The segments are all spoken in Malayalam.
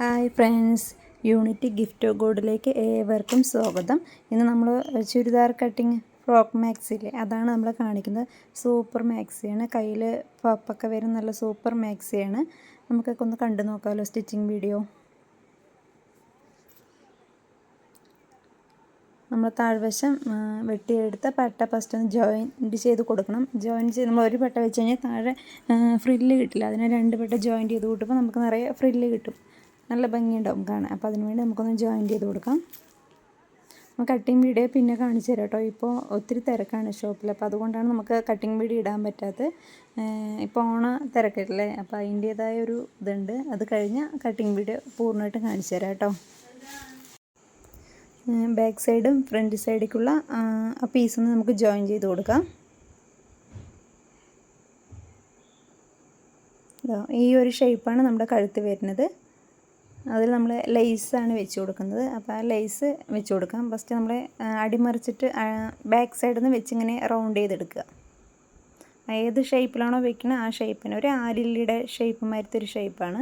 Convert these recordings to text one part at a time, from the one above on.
Hi friends. യൂണിറ്റി ഗിഫ്റ്റ് ഗോഡിലേക്ക് ഏവർക്കും സ്വാഗതം. ഇന്ന് നമ്മൾ ചുരിദാർ കട്ടിങ് ഫ്രോക്ക് മാക്സിയില്ലേ അതാണ് നമ്മൾ കാണിക്കുന്നത്. സൂപ്പർ മാക്സിയാണ് കയ്യിൽ പപ്പൊക്കെ വരും നല്ല സൂപ്പർ മാക്സിയാണ് നമുക്കൊക്കെ ഒന്ന് കണ്ടു നോക്കാമല്ലോ സ്റ്റിച്ചിങ് വീഡിയോ. നമ്മൾ താഴ്വശം വെട്ടിയെടുത്ത പട്ട ഫസ്റ്റ് ഒന്ന് ജോയിന്റ് ചെയ്ത് കൊടുക്കണം. ജോയിൻ ചെയ്ത് നമ്മൾ ഒരു പട്ട വെച്ച് കഴിഞ്ഞാൽ താഴെ ഫ്രില്ല് കിട്ടില്ല. അതിനെ രണ്ട് പട്ട ജോയിന്റ് ചെയ്ത് കൂട്ടുമ്പോൾ നമുക്ക് നിറയെ ഫ്രില്ല് കിട്ടും. നല്ല ഭംഗിയുണ്ടാവും കാണാൻ. അപ്പോൾ അതിന് വേണ്ടി നമുക്കൊന്ന് ജോയിൻ ചെയ്ത് കൊടുക്കാം. നമുക്ക് കട്ടിങ് വീഡിയോ പിന്നെ കാണിച്ചു തരാം കേട്ടോ ഇപ്പോൾ ഒത്തിരി തിരക്കാണ് ഷോപ്പിൽ അപ്പോൾ അതുകൊണ്ടാണ് നമുക്ക് കട്ടിങ് വീഡിയോ ഇടാൻ പറ്റാത്തത്. ഇപ്പോൾ ഓണ തിരക്കല്ലേ അപ്പോൾ അതിന്റേതായ ഒരു ഇതുണ്ട്. അത് കഴിഞ്ഞാൽ കട്ടിങ് വീഡിയോ പൂർണമായിട്ടും കാണിച്ചു തരാം കേട്ടോ ബാക്ക് സൈഡും ഫ്രണ്ട് സൈഡിലേക്കുള്ള ആ പീസ് ഒന്ന് നമുക്ക് ജോയിൻ ചെയ്ത് കൊടുക്കാം. ഈ ഒരു ഷേപ്പാണ് നമ്മുടെ കഴുത്ത് വരുന്നത്. അതിൽ നമ്മൾ ലെയ്സാണ് വെച്ച് കൊടുക്കുന്നത്. അപ്പോൾ ആ ലെയ്സ് വെച്ച് കൊടുക്കാം. ഫസ്റ്റ് നമ്മൾ അടിമറിച്ചിട്ട് ബാക്ക് സൈഡിൽ നിന്ന് വെച്ച് ഇങ്ങനെ റൗണ്ട് ചെയ്തെടുക്കുക. ഏത് ഷേപ്പിലാണോ വെക്കുന്നത് ആ ഷേപ്പിന് ഒരു ആരില്ലിയുടെ ഷേപ്പ് മാരത്തെ ഒരു ഷേപ്പാണ്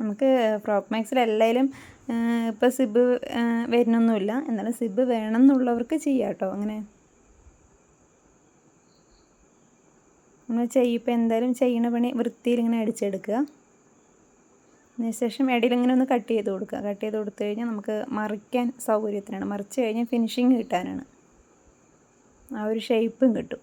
നമുക്ക് ഫ്രോക്ക് മാക്സിൽ എല്ലാവരും ഇപ്പോൾ സിബ് വരുന്നൊന്നുമില്ല. എന്നാലും സിബ് വേണമെന്നുള്ളവർക്ക് ചെയ്യാം കേട്ടോ. അങ്ങനെ നമ്മൾ ചെയ്യിപ്പോൾ എന്തായാലും ചെയ്യണ പണി വൃത്തിയിൽ ഇങ്ങനെ അടിച്ചെടുക്കുക. അതിനുശേഷം ഇടയിൽ ഇങ്ങനെ ഒന്ന് കട്ട് ചെയ്ത് കൊടുക്കുക. കട്ട് ചെയ്ത് കൊടുത്തു കഴിഞ്ഞാൽ നമുക്ക് മറിക്കാൻ സൗകര്യത്തിനാണ്. മറിച്ച് കഴിഞ്ഞാൽ ഫിനിഷിങ് കിട്ടാനാണ്. ആ ഒരു ഷേപ്പും കിട്ടും.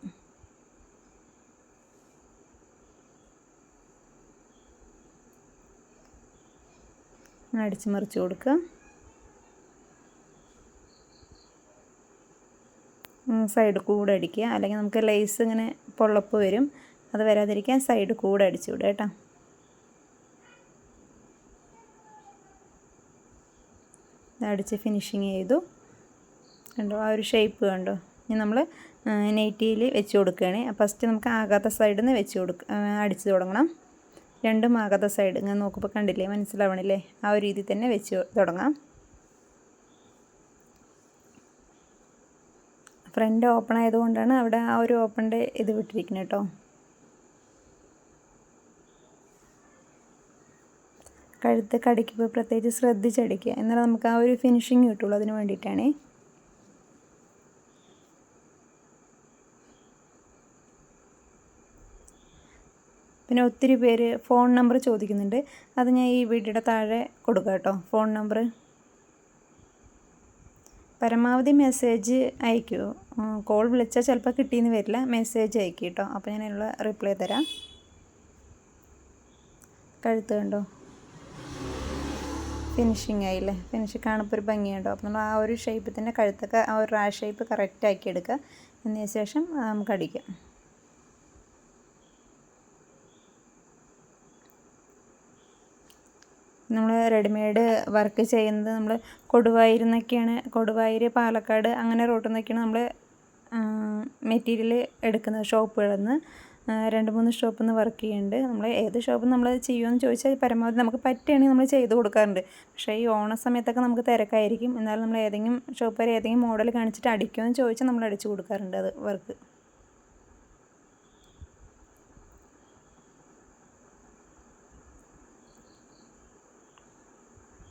അടിച്ച് മറിച്ച് കൊടുക്കുക. സൈഡ് കൂടെ അടിക്കുക. അല്ലെങ്കിൽ നമുക്ക് ലേസ് ഇങ്ങനെ പൊള്ളപ്പ് വരും. അത് വരാതിരിക്കാൻ സൈഡ് കൂടെ അടിച്ചു വിടുക കേട്ടോ. അടിച്ച് ഫിനിഷിങ് ചെയ്തു. കണ്ടോ? ആ ഒരു ഷേപ്പ് കണ്ടോ? ഇനി നമ്മൾ നെയ്റ്റിയിൽ വെച്ച് കൊടുക്കുകയാണ്. ഫസ്റ്റ് നമുക്ക് ആകാത്ത സൈഡിൽ നിന്ന് വെച്ച് കൊടുക്ക അടിച്ച് തുടങ്ങണം. രണ്ടും ആകാത്ത സൈഡ് ഇങ്ങനെ നോക്കുമ്പോൾ കണ്ടില്ലേ? മനസ്സിലാവണില്ലേ? ആ ഒരു രീതിയിൽ തന്നെ വെച്ച് തുടങ്ങാം. ഫ്രണ്ട് ഓപ്പൺ ആയതുകൊണ്ടാണ് അവിടെ ആ ഒരു ഓപ്പണിന്റെ ഇത് വിട്ടിരിക്കുന്നത് കേട്ടോ. കഴുത്ത് കടിക്കുമ്പോൾ പ്രത്യേകിച്ച് ശ്രദ്ധിച്ചടിക്കുക. എന്നാലേ നമുക്ക് ആ ഒരു ഫിനിഷിങ് കിട്ടുള്ളൂ അതിന് വേണ്ടിയിട്ടാണേ. പിന്നെ ഒത്തിരി പേര് ഫോൺ നമ്പർ ചോദിക്കുന്നുണ്ട്. അത് ഞാൻ ഈ വീഡിയോയുടെ താഴെ കൊടുക്കാം കേട്ടോ. Phone number. പരമാവധി മെസ്സേജ് അയക്കൂ. കോൾ വിളിച്ചാൽ ചിലപ്പോൾ കിട്ടിയെന്ന് വരില്ല. മെസ്സേജ് അയക്കും കേട്ടോ അപ്പോൾ ഞാൻ അതിനുള്ള റിപ്ലൈ തരാം. കഴുത്ത് കണ്ടോ? ഫിനിഷിങ് ആയില്ലേ? ഫിനിഷ് കാണുമ്പോൾ ഒരു ഭംഗിയുണ്ടോ? അപ്പോൾ നമ്മൾ ആ ഒരു ഷേപ്പ് തന്നെ കഴുത്തൊക്കെ ആ ഒരു റാ ഷേപ്പ് കറക്റ്റ് ആക്കി എടുക്കുക എന്നതിന് ശേഷം നമുക്ക് അടിക്കാം. നമ്മൾ റെഡിമെയ്ഡ് വർക്ക് ചെയ്യുന്നത് നമ്മൾ കൊടുവായൂർ നിന്നൊക്കെയാണ് കൊടുവായൂർ പാലക്കാട് അങ്ങനെ റോട്ടിൽ നിന്നൊക്കെയാണ് നമ്മൾ മെറ്റീരിയൽ എടുക്കുന്നത് ഷോപ്പുകളിൽ നിന്ന്. രണ്ട് മൂന്ന് ഷോപ്പിൽ നിന്ന് വർക്ക് ചെയ്യുന്നുണ്ട്. നമ്മൾ ഏത് ഷോപ്പും നമ്മൾ ചെയ്യുമെന്ന് ചോദിച്ചാൽ പരമാവധി നമുക്ക് പറ്റുകയാണെങ്കിൽ നമ്മൾ ചെയ്ത് കൊടുക്കാറുണ്ട്. പക്ഷേ ഈ ഓണ സമയത്തൊക്കെ നമുക്ക് തിരക്കായിരിക്കും. എന്നാലും നമ്മൾ ഏതെങ്കിലും ഷോപ്പുകാർ ഏതെങ്കിലും മോഡൽ കാണിച്ചിട്ട് അടിക്കുമെന്ന് ചോദിച്ചാൽ നമ്മൾ അടിച്ചു കൊടുക്കാറുണ്ട് അത് വർക്ക്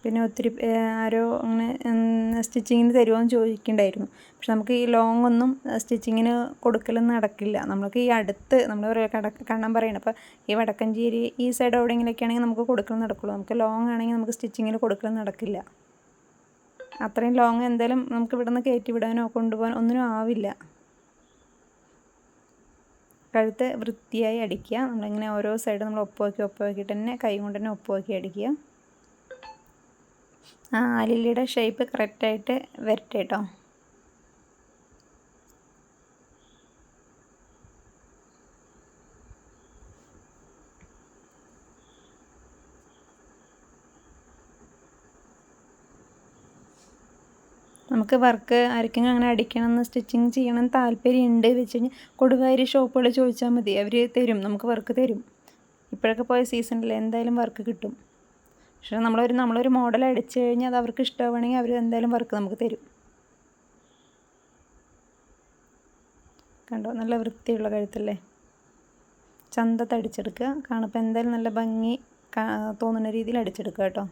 പിന്നെ ഒത്തിരി ആരോ അങ്ങനെ സ്റ്റിച്ചിങ്ങിന് തരുമോ എന്ന് പക്ഷെ നമുക്ക് ഈ ലോങ് ഒന്നും സ്റ്റിച്ചിങ്ങിന് കൊടുക്കലൊന്നും നടക്കില്ല. നമുക്ക് ഈ അടുത്ത് നമ്മൾ കട കണ്ണം പറയണം അപ്പോൾ ഈ വടക്കഞ്ചേരി ഈ സൈഡ് എവിടെയെങ്കിലൊക്കെ ആണെങ്കിൽ നമുക്ക് കൊടുക്കൽ നടക്കുള്ളൂ. നമുക്ക് ലോങ് ആണെങ്കിൽ നമുക്ക് സ്റ്റിച്ചിങ്ങിന് കൊടുക്കൽ നടക്കില്ല. അത്രയും ലോങ് എന്തായാലും നമുക്ക് ഇവിടെ നിന്ന് കയറ്റി വിടാനോ കൊണ്ടുപോകാനോ ഒന്നിനും ആവില്ല. കഴുത്ത് വൃത്തിയായി അടിക്കുക. നമ്മളിങ്ങനെ ഓരോ സൈഡ് നമ്മൾ ഒപ്പമാക്കി ഒപ്പമാക്കിയിട്ട് തന്നെ കൈ കൊണ്ട് തന്നെ ഒപ്പമാക്കി അടിക്കുക. അലിലിയുടെ ഷേപ്പ് കറക്റ്റായിട്ട് വരട്ടെ കേട്ടോ നമുക്ക് വർക്ക് ആർക്കെങ്കിലും അങ്ങനെ അടിക്കണമെന്ന് സ്റ്റിച്ചിങ് ചെയ്യണം താല്പര്യമുണ്ട് വെച്ച് കഴിഞ്ഞാൽ കൊടുവായൂർ ഷോപ്പുകൾ ചോദിച്ചാൽ മതി. അവർ തരും. നമുക്ക് വർക്ക് തരും. ഇപ്പോഴൊക്കെ പോയ സീസണിൽ എന്തായാലും വർക്ക് കിട്ടും. പക്ഷേ നമ്മളൊരു നമ്മളൊരു മോഡൽ അടിച്ചു കഴിഞ്ഞാൽ അത് അവർക്ക് ഇഷ്ടമാണെങ്കിൽ അവർ എന്തായാലും വർക്ക് നമുക്ക് തരും. കണ്ടോ? നല്ല വൃത്തിയുള്ള കഴുത്തല്ലേ? ചന്തത്തടിച്ചെടുക്കുക കാണുമ്പോൾ എന്തായാലും നല്ല ഭംഗി തോന്നുന്ന രീതിയിൽ അടിച്ചെടുക്കുക കേട്ടോ.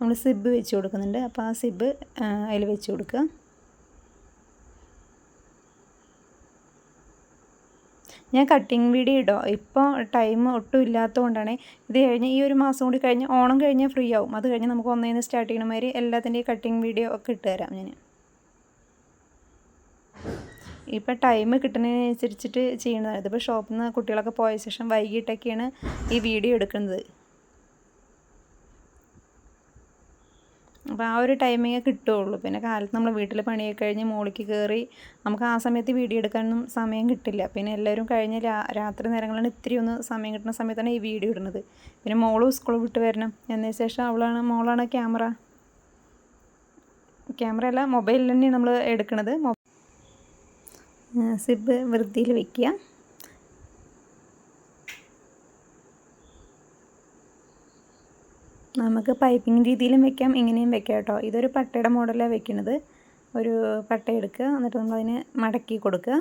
നമ്മൾ സിബ് വെച്ച് കൊടുക്കുന്നുണ്ട്. അപ്പോൾ ആ സിബ് അതിൽ വെച്ച് കൊടുക്കുക. ഞാൻ കട്ടിങ് വീഡിയോ ഇടോ. ഇപ്പോൾ ടൈം ഒട്ടും ഇല്ലാത്തതുകൊണ്ടാണ് ഇത് കഴിഞ്ഞ് ഈ ഒരു മാസം കൂടി കഴിഞ്ഞ് ഓണം കഴിഞ്ഞാൽ ഫ്രീ ആവും. അത് കഴിഞ്ഞ് നമുക്ക് ഒന്നേന്ന് സ്റ്റാർട്ട് ചെയ്യണ മാതിരി എല്ലാത്തിന്റെയും കട്ടിങ് വീഡിയോ ഒക്കെ ഇട്ട് തരാം ഞാൻ. ഇപ്പം ടൈം കിട്ടുന്നതിനനുസരിച്ചിട്ട് ചെയ്യുന്നതാണ് ഇതിപ്പോൾ ഷോപ്പിൽ നിന്ന് കുട്ടികളൊക്കെ പോയ ശേഷം വൈകിട്ടൊക്കെയാണ് ഈ വീഡിയോ എടുക്കുന്നത്. അപ്പോൾ ആ ഒരു ടൈമിങ്ങേ കിട്ടുകയുള്ളൂ പിന്നെ കാലത്ത് നമ്മൾ വീട്ടിൽ പണിയൊക്കെ കഴിഞ്ഞ് മോളിക്ക് കയറി നമുക്ക് ആ സമയത്ത് വീഡിയോ എടുക്കാനൊന്നും സമയം കിട്ടില്ല. പിന്നെ എല്ലാവരും കഴിഞ്ഞ രാത്രി നേരങ്ങളാണ് ഇത്തിരി ഒന്ന് സമയം കിട്ടുന്ന സമയത്താണ് ഈ വീഡിയോ ഇടുന്നത്. പിന്നെ മോളും സ്കൂൾ വിട്ട് വരണം. എന്നതിന് ശേഷം അവളാണ് മോളാണ് ക്യാമറ ക്യാമറ അല്ല മൊബൈലിൽ തന്നെയാണ് നമ്മൾ എടുക്കുന്നത് സിബ് വൃത്തിയിൽ വെക്കുക. നമുക്ക് പൈപ്പിംഗ് രീതിയിലും വെക്കാം ഇങ്ങനെയും വെക്കാം കേട്ടോ. ഇതൊരു പട്ടയുടെ മോഡലാണ് വെക്കുന്നത് ഒരു പട്ട എടുക്കുക എന്നിട്ട് നമ്മളതിന് മടക്കി കൊടുക്കുക.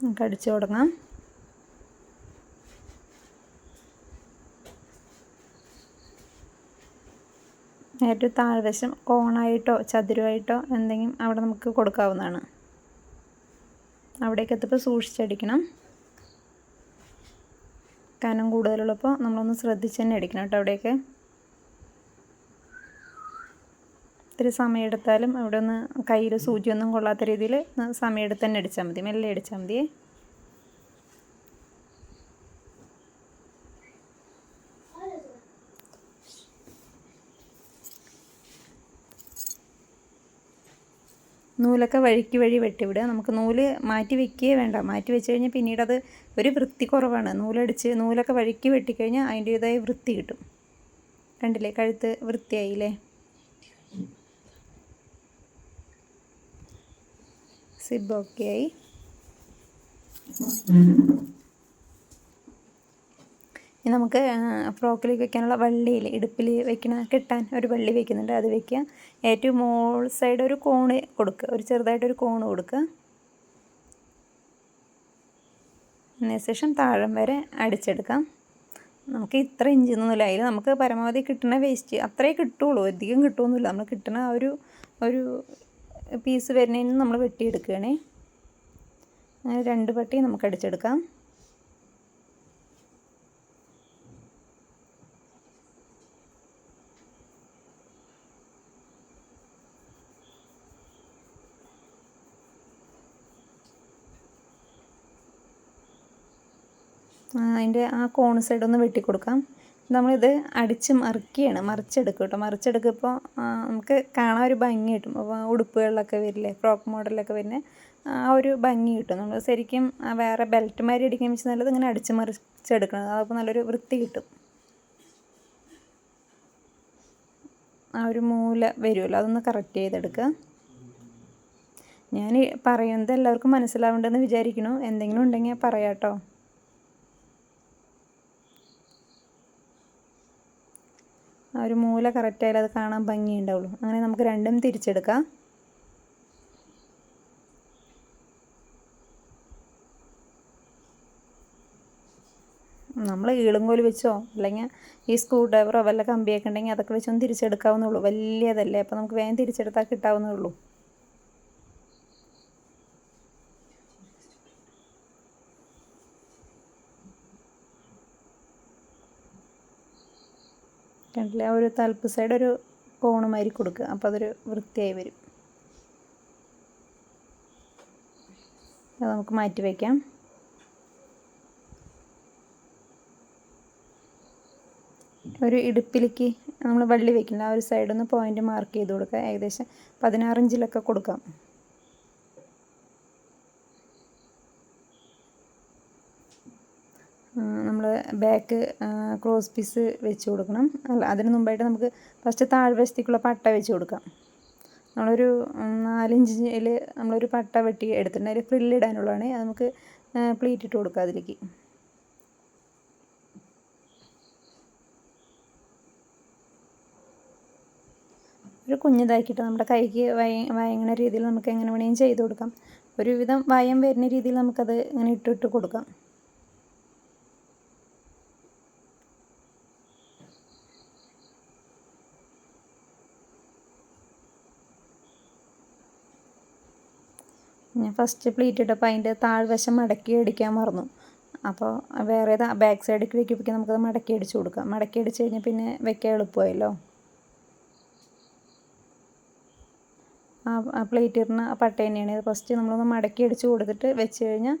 നമുക്ക് അടിച്ചു തുടങ്ങാം. ഏറ്റവും താഴ്വശം കോണായിട്ടോ ചതുരമായിട്ടോ എന്തെങ്കിലും അവിടെ നമുക്ക് കൊടുക്കാവുന്നതാണ്. അവിടേക്ക് എത്തുമ്പോൾ സൂക്ഷിച്ചടിക്കണം. കനം കൂടുതലുള്ളപ്പോൾ നമ്മളൊന്ന് ശ്രദ്ധിച്ച് തന്നെ അടിക്കണം കേട്ടോ അവിടെയൊക്കെ ഇത്തിരി സമയമെടുത്താലും അവിടെ ഒന്ന് കയ്യിൽ സൂചിയൊന്നും കൊള്ളാത്ത രീതിയിൽ സമയമെടുത്ത് തന്നെ അടിച്ചാൽ മതി. മെല്ലെ അടിച്ചാൽ മതിയേ നൂലൊക്കെ വഴിക്ക് വഴി വെട്ടിവിടുക. നമുക്ക് നൂൽ മാറ്റി വെക്കുകയേ വേണ്ട. മാറ്റി വെച്ച് കഴിഞ്ഞാൽ പിന്നീട് അത് ഒരു വൃത്തി കുറവാണ്. നൂലടിച്ച് നൂലൊക്കെ വഴിക്ക് വെട്ടിക്കഴിഞ്ഞാൽ അതിന്റേതായ വൃത്തി കിട്ടും. കണ്ടില്ലേ? കഴുത്ത് വൃത്തിയായില്ലേ? സിബ് ഓക്കെ ആയി. ഇനി നമുക്ക് ഫ്രോക്കിൽ വെക്കാനുള്ള വള്ളിയിൽ ഇടുപ്പിൽ വെക്കണ കിട്ടാൻ ഒരു വള്ളി വെക്കുന്നുണ്ട്. അത് വെക്കുക. ഏറ്റവും മോൾ സൈഡ് ഒരു കോണ് കൊടുക്കുക. ഒരു ചെറുതായിട്ടൊരു കോണ് കൊടുക്കുക. അതിനുശേഷം താഴം വരെ അടിച്ചെടുക്കാം. നമുക്ക് ഇത്ര ഇഞ്ച് ഒന്നുമില്ല അതിൽ നമുക്ക് പരമാവധി കിട്ടുന്ന വേസ്റ്റ് അത്രേ കിട്ടുള്ളൂ. അധികം കിട്ടുമൊന്നുമില്ല നമ്മൾ കിട്ടുന്ന ആ ഒരു ഒരു പീസ് വരുന്നതിന് നമ്മൾ വെട്ടിയെടുക്കുകയാണേ. അങ്ങനെ രണ്ട് പട്ടി നമുക്ക് അടിച്ചെടുക്കാം. അതിന്റെ ആ കോൺ സൈഡ് ഒന്ന് വെട്ടിക്കൊടുക്കാം. നമ്മളിത് അടിച്ച് മറിക്കുകയാണ്. മറിച്ചെടുക്കും കേട്ടോ. മറിച്ചെടുക്കുമ്പോൾ നമുക്ക് കാണാൻ ഒരു ഭംഗി കിട്ടും. അപ്പോൾ ഉടുപ്പുകളിലൊക്കെ വരില്ലേ ഫ്രോക്ക് മോഡലൊക്കെ വരുന്ന ആ ഒരു ഭംഗി കിട്ടും. നമ്മൾ ശരിക്കും വേറെ ബെൽറ്റ് മാരി അടിക്കാൻ വെച്ച് നല്ലത് ഇങ്ങനെ അടിച്ച് മറിച്ചെടുക്കണം. അപ്പോൾ നല്ലൊരു വൃത്തി കിട്ടും. ആ ഒരു മൂല വരുമല്ലോ അതൊന്ന് കറക്റ്റ് ചെയ്തെടുക്കുക. ഞാൻ പറയുന്നത് എല്ലാവർക്കും മനസ്സിലാവേണ്ടതെന്ന് വിചാരിക്കുന്നു. എന്തെങ്കിലും ഉണ്ടെങ്കിൽ പറയാം കേട്ടോ. ആ ഒരു മൂല കറക്റ്റായാലും അത് കാണാൻ ഭംഗിയുണ്ടാവുള്ളൂ. അങ്ങനെ നമുക്ക് രണ്ടും തിരിച്ചെടുക്കാം. നമ്മൾ ഈളുങ്കോൽ വെച്ചോ? അല്ലെങ്കിൽ ഈ സ്ക്രൂ ഡ്രൈവറോ വല്ല കമ്പിയൊക്കെ ഉണ്ടെങ്കിൽ അതൊക്കെ വെച്ചൊന്ന് തിരിച്ചെടുക്കാവുന്നുള്ളൂ വലിയതല്ലേ. അപ്പോൾ നമുക്ക് വേഗം തിരിച്ചെടുത്താൽ കിട്ടാവുന്നേ ഉള്ളൂ. കണ്ടില്ലേ ആ ഒരു തലപ്പ് സൈഡ് ഒരു കോണ് മാതിരി കൊടുക്കുക. അപ്പോൾ അതൊരു വൃത്തിയായി വരും. അത് നമുക്ക് മാറ്റി വയ്ക്കാം ഒരു ഇടുപ്പിലേക്ക് നമ്മൾ വള്ളി വെക്കില്ല. ആ ഒരു സൈഡിൽ നിന്ന് പോയിന്റ് മാർക്ക് ചെയ്ത് കൊടുക്കുക. ഏകദേശം പതിനാറിഞ്ചിലൊക്കെ കൊടുക്കാം. നമ്മൾ ബാക്ക് ക്രോസ് പീസ് വെച്ച് കൊടുക്കണം. അല്ല അതിന് മുമ്പായിട്ട് നമുക്ക് ഫസ്റ്റ് താഴ്വശത്തേക്കുള്ള പട്ട വെച്ച് കൊടുക്കാം. നമ്മളൊരു നാലിഞ്ചിൽ നമ്മളൊരു പട്ട വെട്ടി എടുത്തിട്ടുണ്ട്. അതിൽ ഫ്രില്ലിടാനുള്ളതാണ് അത് നമുക്ക് പ്ലീറ്റ് ഇട്ട് കൊടുക്കാം അതിലേക്ക്. ഒരു കുഞ്ഞിതാക്കിയിട്ട് നമ്മുടെ കൈക്ക് വയ വയങ്ങണ രീതിയിൽ നമുക്ക് എങ്ങനെ വേണമെങ്കിലും ചെയ്ത് കൊടുക്കാം. ഒരുവിധം വയം വരുന്ന രീതിയിൽ നമുക്കത് ഇങ്ങനെ ഇട്ടിട്ട് കൊടുക്കാം. ഞാൻ ഫസ്റ്റ് പ്ലീറ്റ് ഇട്ടപ്പോൾ അതിന്റെ താഴ്വശം മടക്കി അടിക്കാൻ മറന്നു. അപ്പോൾ വേറെ ബാക്ക് സൈഡിലേക്ക് വയ്ക്കുമ്പോൾ നമുക്കത് മടക്കി അടിച്ചു കൊടുക്കാം. മടക്കി അടിച്ച് കഴിഞ്ഞാൽ പിന്നെ വെക്കാൻ എളുപ്പമായല്ലോ. ആ പ്ലേറ്റ് ഇടുന്ന പട്ട തന്നെയാണ്. ഇത് ഫസ്റ്റ് നമ്മളൊന്ന് മടക്കി അടിച്ച് കൊടുത്തിട്ട് വെച്ച് കഴിഞ്ഞാൽ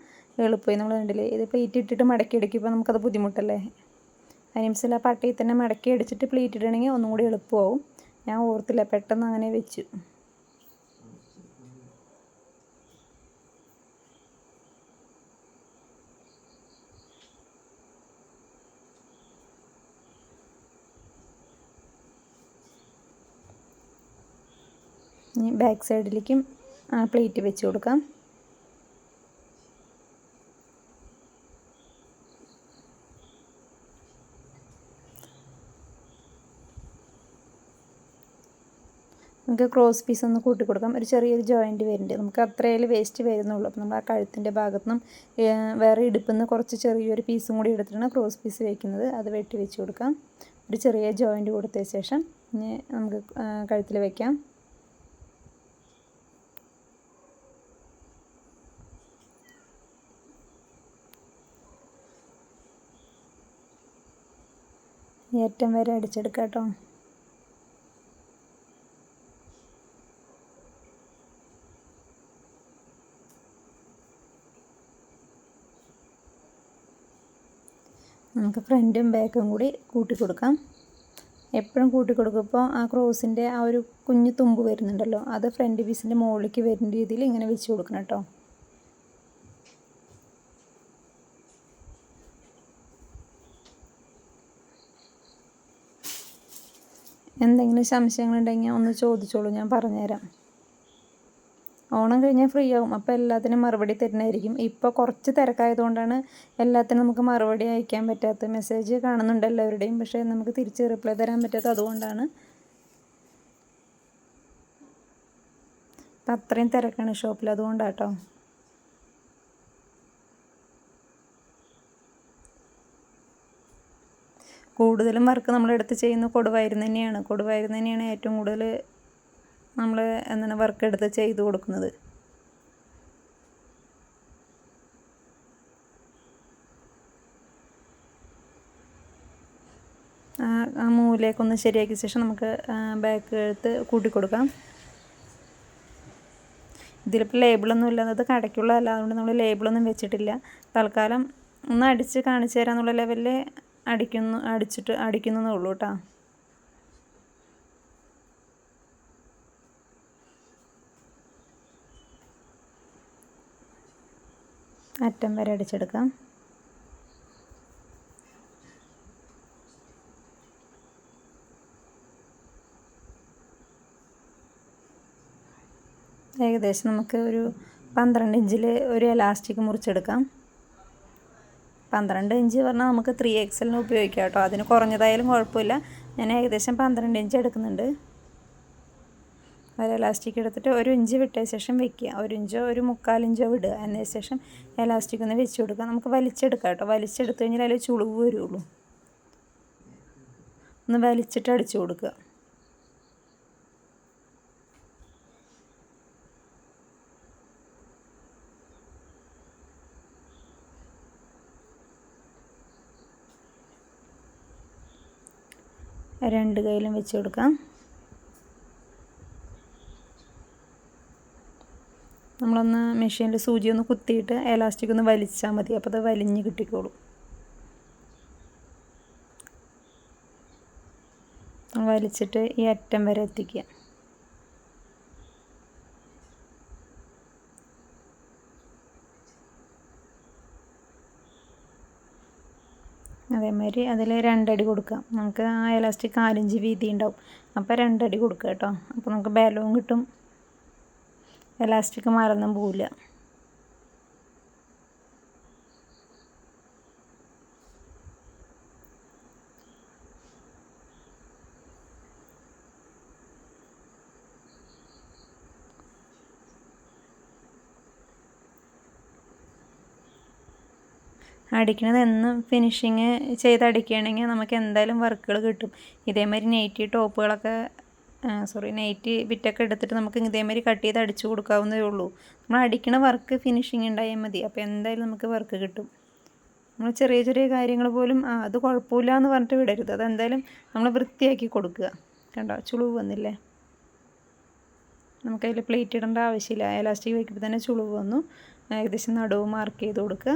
എളുപ്പമായി നമ്മൾ കണ്ടില്ലേ? ഇത് പ്ലേറ്റ് ഇട്ടിട്ട് മടക്കി അടിക്കുമ്പോൾ നമുക്കത് ബുദ്ധിമുട്ടല്ലേ? അതിനനുസരിച്ച് ആ പട്ടയിൽ തന്നെ മടക്കി അടിച്ചിട്ട് പ്ലേറ്റ് ഇടണമെങ്കിൽ ഒന്നും കൂടി എളുപ്പമാവും. ഞാൻ ഓർത്തില്ല പെട്ടെന്ന് അങ്ങനെ വെച്ചു. ഇനി ബാക്ക് സൈഡിലേക്കും പ്ലേറ്റ് വെച്ച് കൊടുക്കാം. നമുക്ക് ക്രോസ് പീസ് ഒന്ന് കൂട്ടി കൊടുക്കാം. ഒരു ചെറിയൊരു ജോയിന്റ് വരുന്നുണ്ട്. നമുക്ക് അത്രയിൽ വേസ്റ്റ് വരുന്നുള്ളൂ. അപ്പോൾ നമ്മൾ ആ കഴുത്തിന്റെ ഭാഗത്തുനിന്നും വേറെ ഇടുപ്പിൽ കുറച്ച് ചെറിയൊരു പീസും കൂടി എടുത്തിട്ടാണ് ക്രോസ് പീസ് വയ്ക്കുന്നത് അത് വെട്ടി വെച്ച് കൊടുക്കാം. ഒരു ചെറിയ ജോയിന്റ് കൊടുത്ത ശേഷം ഇനി നമുക്ക് കഴുത്തിൽ വയ്ക്കാം ഏറ്റം വരെ അടിച്ചെടുക്കാം കേട്ടോ. നമുക്ക് ഫ്രണ്ടും ബാക്കും കൂടി കൂട്ടി കൊടുക്കാം. എപ്പോഴും കൂട്ടി കൊടുക്കുമ്പോൾ ആ ക്രോസിന്റെ ആ ഒരു കുഞ്ഞു തുമ്പ് വരുന്നുണ്ടല്ലോ അത് ഫ്രണ്ട് പീസിന്റെ മുകളിലേക്ക് വരുന്ന രീതിയിൽ ഇങ്ങനെ വെച്ച് കൊടുക്കണം കേട്ടോ. എന്തെങ്കിലും സംശയങ്ങളുണ്ടെങ്കിൽ ഒന്ന് ചോദിച്ചോളൂ ഞാൻ പറഞ്ഞുതരാം. ഓണം കഴിഞ്ഞാൽ ഫ്രീ ആകും അപ്പോൾ എല്ലാത്തിനും മറുപടി തരുന്നതായിരിക്കും. ഇപ്പോൾ കുറച്ച് തിരക്കായതുകൊണ്ടാണ് എല്ലാത്തിനും നമുക്ക് മറുപടി അയക്കാൻ പറ്റാത്ത മെസ്സേജ് കാണുന്നുണ്ട് എല്ലാവരുടെയും. പക്ഷേ നമുക്ക് തിരിച്ച് റിപ്ലൈ തരാൻ പറ്റാത്ത അതുകൊണ്ടാണ്. അപ്പം അത്രയും തിരക്കാണ് ഷോപ്പിൽ അതുകൊണ്ടാട്ടോ. കൂടുതലും വർക്ക് നമ്മളെടുത്ത് ചെയ്യുന്ന കൊടുവായിരുന്നു തന്നെയാണ്. കൊടുവായിരുന്നു തന്നെയാണ് ഏറ്റവും കൂടുതൽ നമ്മൾ എന്താണ് വർക്ക് എടുത്ത് ചെയ്ത് കൊടുക്കുന്നത്. ആ മൂലയൊക്കെ ശരിയാക്കിയ ശേഷം നമുക്ക് ബാക്ക് എടുത്ത് കൂട്ടിക്കൊടുക്കാം. ഇതിലിപ്പോൾ ലേബിളൊന്നും ഇല്ലാത്തത് കടയ്ക്കുള്ളതല്ല. അതുകൊണ്ട് നമ്മൾ ലേബിളൊന്നും വെച്ചിട്ടില്ല. തൽക്കാലം ഒന്ന് അടിച്ച് കാണിച്ചു തരാമെന്നുള്ള ലെവലിൽ അടിക്കുന്നു അടിച്ചിട്ട് അടിക്കുന്നതേ ഉള്ളൂ കേട്ടോ. അറ്റം വരെ അടിച്ചെടുക്കാം. ഏകദേശം നമുക്ക് ഒരു പന്ത്രണ്ട് ഇഞ്ചിൽ ഒരു എലാസ്റ്റിക് മുറിച്ചെടുക്കാം. പന്ത്രണ്ട് ഇഞ്ച് പറഞ്ഞാൽ നമുക്ക് ത്രീ എക്സലിന് ഉപയോഗിക്കാം കേട്ടോ. അതിന് കുറഞ്ഞതായാലും കുഴപ്പമില്ല. ഞാൻ ഏകദേശം പന്ത്രണ്ട് ഇഞ്ച് എടുക്കുന്നുണ്ട്. ഒരു എലാസ്റ്റിക് എടുത്തിട്ട് ഒരു ഇഞ്ച് വിട്ട ശേഷം വെക്കുക. ഒരു ഇഞ്ചോ ഒരു മുക്കാലിഞ്ചോ വിടുക. അതിന് ശേഷം എലാസ്റ്റിക് ഒന്ന് വെച്ച് കൊടുക്കുക. നമുക്ക് വലിച്ചെടുക്കാം കേട്ടോ. വലിച്ചെടുത്തു കഴിഞ്ഞാൽ അതിൽ ചുളിവ് വരുള്ളൂ. ഒന്ന് വലിച്ചിട്ട് അടിച്ചു കൊടുക്കുക. രണ്ട് കയ്യിലും വെച്ച് കൊടുക്കാം. നമ്മളൊന്ന് മെഷീനിൽ സൂചി ഒന്ന് കുത്തിയിട്ട് എലാസ്റ്റിക് ഒന്ന് വലിച്ചാൽ മതി അപ്പോൾ അത് വലിഞ്ഞ് കിട്ടിക്കോളും. വലിച്ചിട്ട് ഈ അറ്റം വരെ എത്തിക്കുക. അതേമാതിരി അതിൽ രണ്ടടി കൊടുക്കുക. നമുക്ക് ആ ഇലാസ്റ്റിക് ആലിഞ്ച് വീതി ഉണ്ടാവും. അപ്പോൾ രണ്ടടി കൊടുക്കുക കേട്ടോ. അപ്പോൾ നമുക്ക് ബലവും കിട്ടും. എലാസ്റ്റിക് മറന്നും പോവില്ല. അടിക്കണത് എന്നും ഫിനിഷിങ് ചെയ്ത് അടിക്കുകയാണെങ്കിൽ നമുക്ക് എന്തായാലും വർക്കുകൾ കിട്ടും. ഇതേമാതിരി നൈറ്റി ടോപ്പുകളൊക്കെ സോറി നൈറ്റി ബിറ്റൊക്കെ എടുത്തിട്ട് നമുക്ക് ഇതേമാതിരി കട്ട് ചെയ്ത് അടിച്ചു കൊടുക്കാവുന്നതേ ഉള്ളൂ. നമ്മൾ അടിക്കണ വർക്ക് ഫിനിഷിങ് ഉണ്ടായാൽ മതി. അപ്പോൾ എന്തായാലും നമുക്ക് വർക്ക് കിട്ടും. നമ്മൾ ചെറിയ ചെറിയ കാര്യങ്ങൾ പോലും ആ അത് കുഴപ്പമില്ല എന്ന് പറഞ്ഞിട്ട് വിടരുത്. അതെന്തായാലും നമ്മൾ വൃത്തിയാക്കി കൊടുക്കുക. കണ്ടോ? ചുളിവ് വന്നില്ലേ? നമുക്കതിൽ പ്ലേറ്റ് ഇടേണ്ട ആവശ്യമില്ല. എലാസ്റ്റിക് വയ്ക്കുമ്പോൾ തന്നെ ചുളിവ് വന്നു. ഏകദേശം നടുവ് മാർക്ക് ചെയ്ത് കൊടുക്കുക.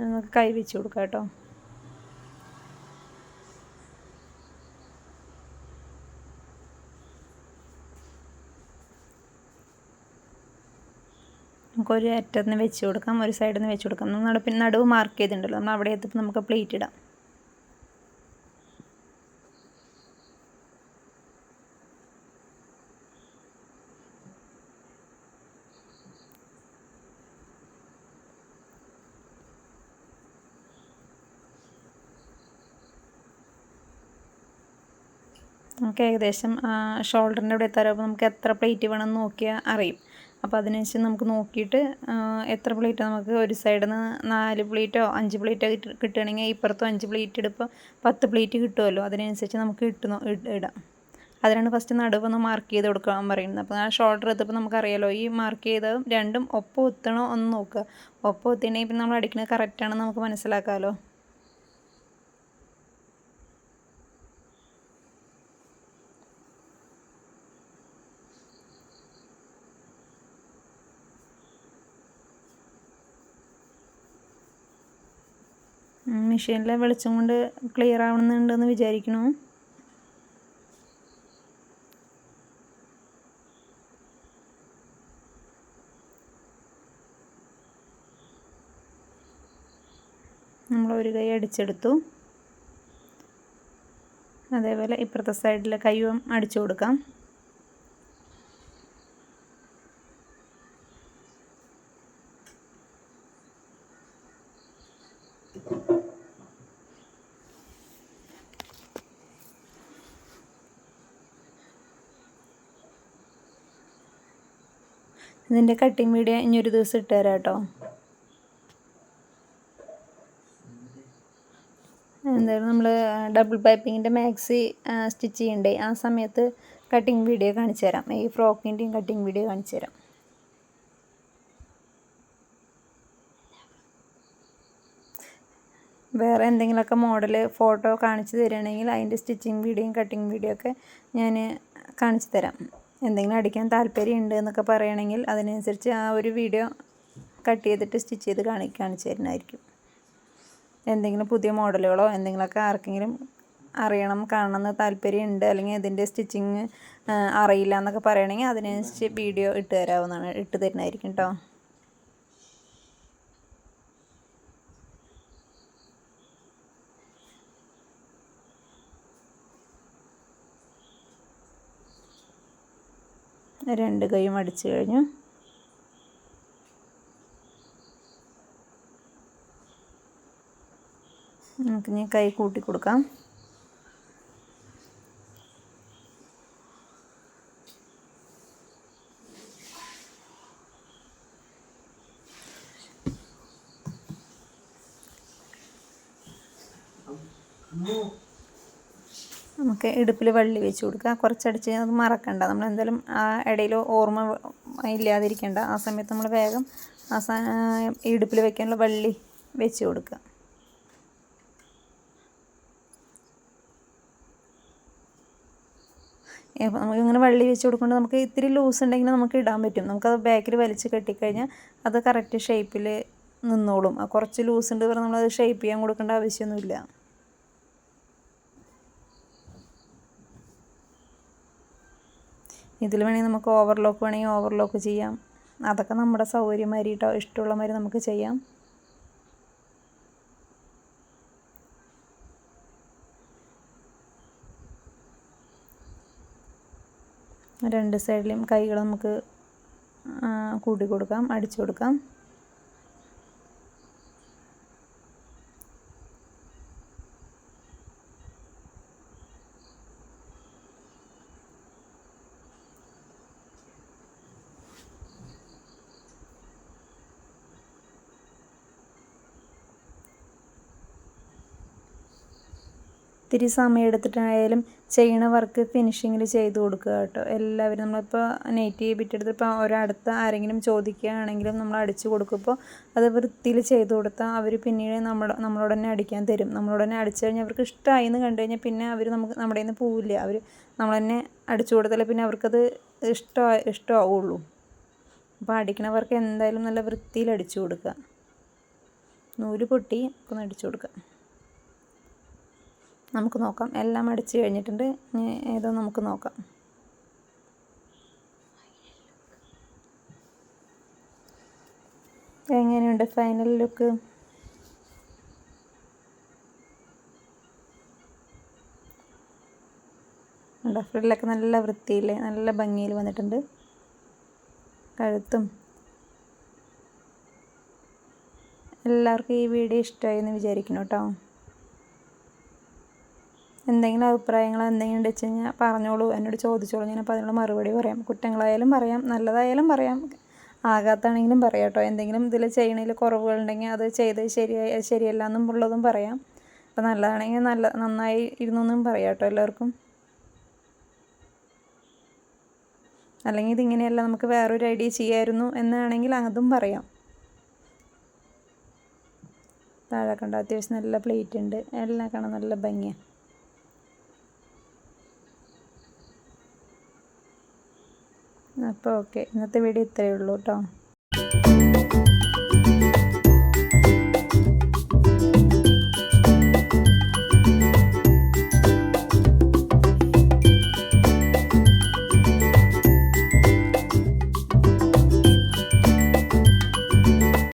നമുക്ക് കൈ വെച്ച് കൊടുക്കാം കേട്ടോ. നമുക്കൊരു അറ്റത്ത് നിന്ന് വെച്ച് കൊടുക്കാം ഒരു സൈഡിൽ നിന്ന് വെച്ച് കൊടുക്കാം. നമ്മൾ പിന്നെ നടുവ് മാർക്ക് ചെയ്തിട്ടുണ്ടല്ലോ നമ്മൾ അവിടെ എത്തുമ്പോൾ നമുക്ക് പ്ലേറ്റ് ഇടാം. നമുക്ക് ഏകദേശം ഷോൾഡറിന്റെ ഇവിടെ എത്താറാകുമ്പോൾ നമുക്ക് എത്ര പ്ലേറ്റ് വേണമെന്ന് നോക്കിയാൽ അറിയും. അപ്പോൾ അതിനനുസരിച്ച് നമുക്ക് നോക്കിയിട്ട് എത്ര പ്ലേറ്റ് നമുക്ക് ഒരു സൈഡിൽ നിന്ന് നാല് പ്ലേറ്റോ അഞ്ച് പ്ലേറ്റോ കിട്ടുകയാണെങ്കിൽ ഇപ്പുറത്തും അഞ്ച് പ്ലേറ്റ് ഇടുമ്പോൾ പത്ത് പ്ലേറ്റ് കിട്ടുമല്ലോ അതിനനുസരിച്ച് നമുക്ക് ഇട്ട് ഇടാം. അതിനാണ് ഫസ്റ്റ് നടുവൊന്ന് മാർക്ക് ചെയ്ത് കൊടുക്കാൻ പറയുന്നത്. അപ്പോൾ ആ ഷോൾഡർ എത്തുമ്പോൾ നമുക്കറിയാലോ ഈ മാർക്ക് ചെയ്ത രണ്ടും ഒപ്പം ഒത്തണോ ഒന്ന് നോക്കുക ഒപ്പം ഒത്തിനെങ്കിൽ പിന്നെ നമ്മൾ അടിക്കുന്നത് കറക്റ്റാണെന്ന് നമുക്ക് മനസ്സിലാക്കാമല്ലോ മെഷീനിലെ വെളിച്ചം കൊണ്ട് ക്ലിയർ ആവണമെന്നുണ്ടെന്ന് വിചാരിക്കണു. നമ്മൾ ഒരു കൈ അടിച്ചെടുത്തു. അതേപോലെ ഇപ്പുറത്തെ സൈഡിലെ കൈയും അടിച്ചു കൊടുക്കാം. ഇതിന്റെ കട്ടിങ് വീഡിയോ ഇനി ഒരു ദിവസം ഇട്ടുതരാം കേട്ടോ എന്തായാലും നമ്മൾ ഡബിൾ പൈപ്പിങ്ങിന്റെ മാക്സി സ്റ്റിച്ച് ചെയ്യണ്ടേ? ആ സമയത്ത് കട്ടിങ് വീഡിയോ കാണിച്ചു തരാം. ഈ ഫ്രോക്കിന്റെയും കട്ടിങ് വീഡിയോ കാണിച്ചു തരാം. വേറെ എന്തെങ്കിലുമൊക്കെ മോഡൽ ഫോട്ടോ കാണിച്ചു തരികയാണെങ്കിൽ അതിന്റെ സ്റ്റിച്ചിങ് വീഡിയോയും കട്ടിങ് വീഡിയോ ഒക്കെ ഞാൻ കാണിച്ചു തരാം. എന്തെങ്കിലും അടിക്കാൻ താല്പര്യമുണ്ട് എന്നൊക്കെ പറയുകയാണെങ്കിൽ അതിനനുസരിച്ച് ആ ഒരു വീഡിയോ കട്ട് ചെയ്തിട്ട് സ്റ്റിച്ച് ചെയ്ത് കാണി കാണിച്ചു തരുന്നതായിരിക്കും. എന്തെങ്കിലും പുതിയ മോഡലുകളോ എന്തെങ്കിലുമൊക്കെ ആർക്കെങ്കിലും അറിയണം കാണണമെന്ന് താല്പര്യമുണ്ട് അല്ലെങ്കിൽ ഇതിന്റെ സ്റ്റിച്ചിങ് അറിയില്ല എന്നൊക്കെ പറയുകയാണെങ്കിൽ അതിനനുസരിച്ച് വീഡിയോ ഇട്ട് തരാവുന്നതാണ് ഇട്ട് തരുന്നതായിരിക്കും കേട്ടോ രണ്ട് കൈയും അടിച്ചു കഴിഞ്ഞു. നമുക്കിനി കൈ കൂട്ടി കൊടുക്കാം നമുക്ക് ഇടുപ്പിൽ വള്ളി വെച്ച് കൊടുക്കുക. കുറച്ചടിച്ച് അത് മറക്കണ്ട. നമ്മൾ എന്തായാലും ആ ഇടയിൽ ഓർമ്മ ഇല്ലാതിരിക്കേണ്ട. ആ സമയത്ത് നമ്മൾ വേഗം ആ ഇടുപ്പിൽ വെക്കാനുള്ള വള്ളി വെച്ച് കൊടുക്കുക. നമുക്ക് ഇങ്ങനെ വള്ളി വെച്ച് കൊടുക്കുമ്പോൾ നമുക്ക് ഇത്തിരി ലൂസ് ഉണ്ടെങ്കിൽ നമുക്ക് ഇടാൻ പറ്റും. നമുക്കത് ബാക്കിൽ വലിച്ച് കെട്ടിക്കഴിഞ്ഞാൽ അത് കറക്റ്റ് ഷേപ്പിൽ നിന്നോളും. കുറച്ച് ലൂസ് ഉണ്ട് പറഞ്ഞാൽ നമ്മളത് ഷേപ്പ് ചെയ്യാൻ കൊടുക്കേണ്ട ആവശ്യമൊന്നുമില്ല. ഇതിൽ വേണമെങ്കിൽ നമുക്ക് ഓവർലോക്ക് വേണമെങ്കിൽ ഓവർലോക്ക് ചെയ്യാം. അതൊക്കെ നമ്മുടെ സൗകര്യമാരിട്ടോ ഇഷ്ടമുള്ള മാതിരി നമുക്ക് ചെയ്യാം. രണ്ട് സൈഡിലും കൈകൾ നമുക്ക് കൂട്ടി കൊടുക്കാം അടിച്ചു കൊടുക്കാം. ഇത്തിരി സമയം എടുത്തിട്ടായാലും ചെയ്യണ വർക്ക് ഫിനിഷിങ്ങിൽ ചെയ്ത് കൊടുക്കുക കേട്ടോ. എല്ലാവരും നമ്മളിപ്പോൾ നെയ്റ്റ് ബിറ്റെടുത്ത് ഇപ്പോൾ ഒരടുത്ത് ആരെങ്കിലും ചോദിക്കുകയാണെങ്കിലും നമ്മൾ അടിച്ചു കൊടുക്കുമ്പോൾ അത് വൃത്തിയിൽ ചെയ്ത് കൊടുത്താൽ അവർ പിന്നീട് നമ്മൾ നമ്മളോട് തന്നെ അടിക്കാൻ തരും. നമ്മളോട് തന്നെ അടിച്ചു കഴിഞ്ഞാൽ അവർക്ക് ഇഷ്ടമായി എന്ന് കണ്ടു കഴിഞ്ഞാൽ പിന്നെ അവർ നമുക്ക് നമ്മുടെ നിന്ന് പോവില്ല. അവർ നമ്മൾ തന്നെ അടിച്ചു കൊടുത്താലേ പിന്നെ അവർക്കത് ഇഷ്ടം ഇഷ്ടമാവുള്ളൂ അപ്പോൾ അടിക്കണവർക്ക് എന്തായാലും നല്ല വൃത്തിയിൽ അടിച്ചു കൊടുക്കുക. നൂൽ പൊട്ടി ഒന്ന് അടിച്ചു കൊടുക്കുക നമുക്ക് നോക്കാം. എല്ലാം അടിച്ച് കഴിഞ്ഞിട്ടുണ്ട്. ഇനി ഏതോ നമുക്ക് നോക്കാം. എങ്ങനെയുണ്ട് ഫൈനൽ ലുക്ക്? ഉണ്ടോ ഫ്രില്ലൊക്കെ നല്ല വൃത്തിയിൽ നല്ല ഭംഗിയിൽ വന്നിട്ടുണ്ട്. കഴുത്തും. എല്ലാവർക്കും ഈ വീഡിയോ ഇഷ്ടമായി എന്ന് വിചാരിക്കുന്നു കേട്ടോ. എന്തെങ്കിലും അഭിപ്രായങ്ങൾ എന്തെങ്കിലും ഉണ്ട് വെച്ച് കഴിഞ്ഞാൽ പറഞ്ഞോളൂ. എന്നോട് ചോദിച്ചോളൂ. ഞാനപ്പോൾ അതിനുള്ള മറുപടി പറയാം. കുറ്റങ്ങളായാലും പറയാം. നല്ലതായാലും പറയാം. ആകാത്താണെങ്കിലും പറയാം കേട്ടോ. എന്തെങ്കിലും ഇതിൽ ചെയ്യണതിൽ കുറവുകളുണ്ടെങ്കിൽ അത് ചെയ്ത് ശരിയായി ശരിയല്ല എന്നും ഉള്ളതും പറയാം. അപ്പോൾ നല്ലതാണെങ്കിൽ നല്ല നന്നായി ഇരുന്നെന്നും പറയാം കേട്ടോ എല്ലാവർക്കും. അല്ലെങ്കിൽ ഇതിങ്ങനെയല്ല നമുക്ക് വേറൊരു ഐഡിയ ചെയ്യായിരുന്നു എന്നാണെങ്കിൽ അതും പറയാം. താഴെ കണ്ടോ അത്യാവശ്യം നല്ല പ്ലേറ്റ് ഉണ്ട്. എല്ലാം കാണാൻ നല്ല ഭംഗിയാണ് അപ്പോൾ ഓക്കെ ഇന്നത്തെ വീഡിയോ ഇത്രയേ ഉള്ളൂ കേട്ടോ.